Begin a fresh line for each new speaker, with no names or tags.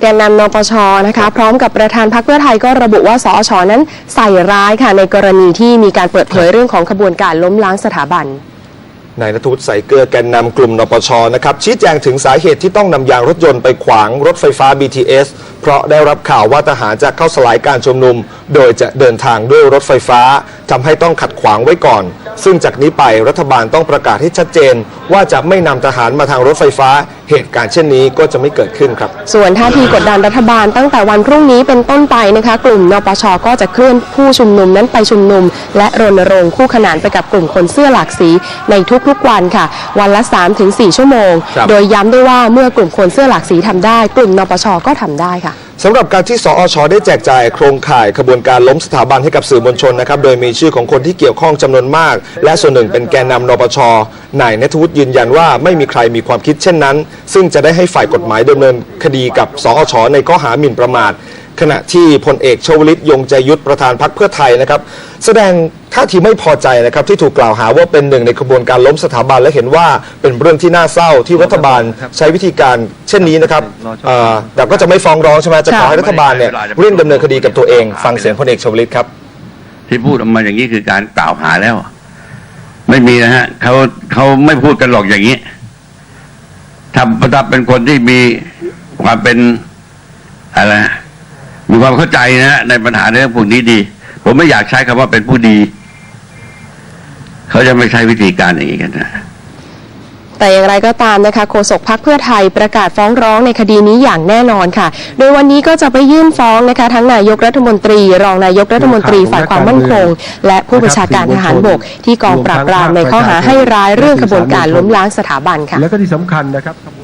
แกนนำนปชนะคะ พร้อมกับประธานพรรคเพื่อไทยก็ระบุว่าสอชนั้นใส่ร้ายค่ะในกรณีที่มีการเปิดเผยเรื่องของขบวนการล้มล้างสถาบัน
นายนทุศใส่เกลือแกนนำกลุ่มนปชนะครับชี้แจงถึงสาเหตุที่ต้องนำยางรถยนต์ไปขวางรถไฟฟ้า BTS เพราะได้รับข่าวว่าทหารจะเข้าสลายการชุมนุม โดยจะเดินทางด้วยรถไฟฟ้าทำให้ต้องขัดขวางไว้ก่อน ซึ่งจากนี้ไปรัฐบาลต้องประกาศให้ชัดเจน ว่าจะไม่นำทหารมาทางรถไฟฟ้า เหตุการณ์เช่นนี้ก็จะไม่เกิดขึ้นครับ
ส่วนท่าทีกดดันรัฐบาลตั้งแต่วันพรุ่งนี้เป็นต้นไปนะคะ กลุ่มนปชก็จะเคลื่อนผู้ชุมนุมนั้นไปชุมนุม และรณรงค์คู่ขนานไปกับกลุ่มคนเสื้อหลากสีในทุกๆวันค่ะ วันละ 3-4 ชั่วโมง
ครับ
โดยย้ำด้วยว่าเมื่อกลุ่มคนเสื้อหลากสีทำได้ กลุ่มนปชก็ทำได้ค่ะ
สำหรับการที่สอชได้แจกจ่ายโครงข่ายขบวนการล้มสถาบันให้กับสื่อมวลชนนะครับ โดยมีชื่อของคนที่เกี่ยวข้องจำนวนมาก และส่วนหนึ่งเป็นแกนนำนปชนายนทวุฒิยืนยันว่าไม่มีใครมีความคิดเช่นนั้น ซึ่งจะได้ให้ฝ่ายกฎหมายดำเนินคดีกับสอชในข้อหาหมิ่นประมาท ขณะที่พลเอกชวลิตยงใจยุทธประธานพรรคเพื่อไทยนะครับ แสดงท่าทีไม่พอใจนะครับที่ถูกกล่าวหาว่าเป็นหนึ่งในขบวนการล้มสถาบันและเห็นว่าเป็นเรื่องที่น่าเศร้าที่รัฐบาลใช้วิธีการเช่นนี้นะครับเอ่อแต่ก็จะไม่ฟ้องร้องใช่ไหมจะขอให้รัฐบาลเนี่ยเร่งดำเนินคดีกับตัวเอง ฟังเสียงพลเอกชวลิตครับ
ที่พูดออกมาอย่างนี้คือการกล่าวหาแล้ว ไม่มีนะฮะเขาเขาไม่พูดกันหรอกอย่างนี้ถ้าถ้าเป็นคนที่มีความเป็นอะไรนะมี ความเข้าใจนะฮะในปัญหาเรื่องพวกนี้ดี ผมไม่อยากใช้คำว่าเป็นผู้ดี เขาจะไม่ใช้วิธีการอย่างนี้กันนะ
แต่อย่างไรก็ตามนะคะโฆษกพักเพื่อไทยประกาศฟ้องร้องในคดีนี้อย่างแน่นอนค่ะ โดยวันนี้ก็จะไปยื่นฟ้องนะคะทั้งนายกรัฐมนตรี รองนายกรัฐมนตรีฝ่ายความมั่นคง และผู้บัญชาการทหารบก ที่กองปราบปรามในข้อหาให้ร้ายเรื่องขบวนการล้มล้างสถาบันค่ะ
แล้วก็ที่สำคัญนะครับ